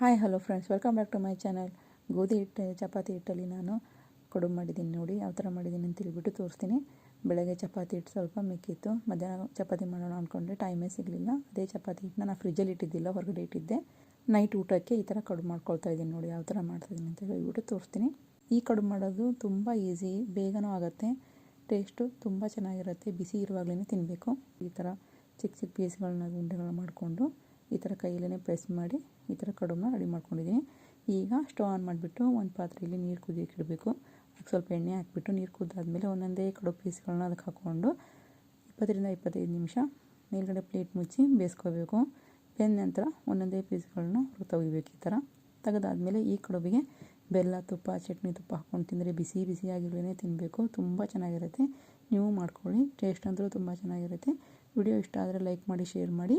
Hi hello friends welcome back to my channel ಗೋಧಿ ಹಿಟ್ಟು, ಚಪಾತಿ ಹಿಟ್ಟಲ್ಲಿ ನಾನು ಕಡುಬು ಮಾಡಿದ್ದೀನಿ ನೋಡಿ, ಯಾವ ಥರ ಮಾಡಿದ್ದೀನಿ ಅಂತ ಹೇಳ್ಬಿಟ್ಟು ತೋರಿಸ್ತೀನಿ. ಬೆಳಗ್ಗೆ ಚಪಾತಿ ಹಿಟ್ಟು ಸ್ವಲ್ಪ ಮಿಕ್ಕಿತ್ತು. ಮಧ್ಯಾಹ್ನ ಚಪಾತಿ ಮಾಡೋಣ ಅಂದ್ಕೊಂಡ್ರೆ ಟೈಮೇ ಸಿಗಲಿಲ್ಲ. ಅದೇ ಚಪಾತಿ ಹಿಟ್ಟನ್ನ ನಾನು ಫ್ರಿಜ್ಜಲ್ಲಿ ಇಟ್ಟಿದ್ದಿಲ್ಲ, ಹೊರಗಡೆ ಇಟ್ಟಿದ್ದೆ. ನೈಟ್ ಊಟಕ್ಕೆ ಈ ಥರ ಕಡುಬು ಮಾಡ್ಕೊಳ್ತಾ ಇದ್ದೀನಿ ನೋಡಿ, ಯಾವ ಥರ ಮಾಡ್ತಾಯಿದ್ದೀನಿ ಅಂತ ಹೇಳ್ಬಿಟ್ಟು ತೋರಿಸ್ತೀನಿ. ಈ ಕಡುಬು ಮಾಡೋದು ತುಂಬ ಈಸಿ ಬೇಗನೂ ಆಗುತ್ತೆ. ಟೇಸ್ಟು ತುಂಬ ಚೆನ್ನಾಗಿರುತ್ತೆ. ಬಿಸಿ ಇರುವಾಗಲೇ ತಿನ್ನಬೇಕು ಈ ಥರ ಚಿಕ್ಕ ಚಿಕ್ಕ ಪೀಸ್ಗಳನ್ನ ಗುಂಡೆಗಳನ್ನ ಮಾಡಿಕೊಂಡು ಈ ಥರ ಕೈಯಲ್ಲೇ ಪ್ರೆಸ್ ಮಾಡಿ ಈ ಥರ ಕಡುಬನ್ನ ರೆಡಿ ಮಾಡ್ಕೊಂಡಿದ್ದೀನಿ. ಈಗ ಸ್ಟವ್ ಆನ್ ಮಾಡಿಬಿಟ್ಟು ಒಂದು ಪಾತ್ರೆಯಲ್ಲಿ ನೀರು ಕುದಿಯೋಕೆ ಇಡಬೇಕು. ಅದಕ್ಕೆ ಸ್ವಲ್ಪ ಎಣ್ಣೆ ಹಾಕಿಬಿಟ್ಟು ನೀರು ಕುದ್ದಾದಮೇಲೆ ಒಂದೊಂದೇ ಕಡುಬು ಪೀಸ್ಗಳನ್ನ ಅದಕ್ಕೆ ಹಾಕ್ಕೊಂಡು ಇಪ್ಪತ್ತರಿಂದ ಇಪ್ಪತ್ತೈದು ನಿಮಿಷ ಮೇಲ್ಗಡೆ ಪ್ಲೇಟ್ ಮುಚ್ಚಿ ಬೇಯಿಸ್ಕೋಬೇಕು ಬೆಂದ ನಂತರ ಒಂದೊಂದೇ ಪೀಸ್ಗಳನ್ನ ತೆಗಿಬೇಕು ಈ ಥರ. ತೆಗೆದಾದ್ಮೇಲೆ ಈ ಕಡುಬಿಗೆ ಬೆಲ್ಲ, ತುಪ್ಪ, ಚಟ್ನಿ ತುಪ್ಪ ಹಾಕ್ಕೊಂಡು ತಿಂದರೆ ಬಿಸಿ ಬಿಸಿಯಾಗಿರಲೇ ತಿನ್ನಬೇಕು. ತುಂಬ ಚೆನ್ನಾಗಿರುತ್ತೆ. ನೀವು ಮಾಡ್ಕೊಳ್ಳಿ. ಟೇಸ್ಟ್ ಅಂತೂ ತುಂಬ ಚೆನ್ನಾಗಿರುತ್ತೆ. ವಿಡಿಯೋ ಇಷ್ಟ ಆದರೆ ಲೈಕ್ ಮಾಡಿ, ಶೇರ್ ಮಾಡಿ.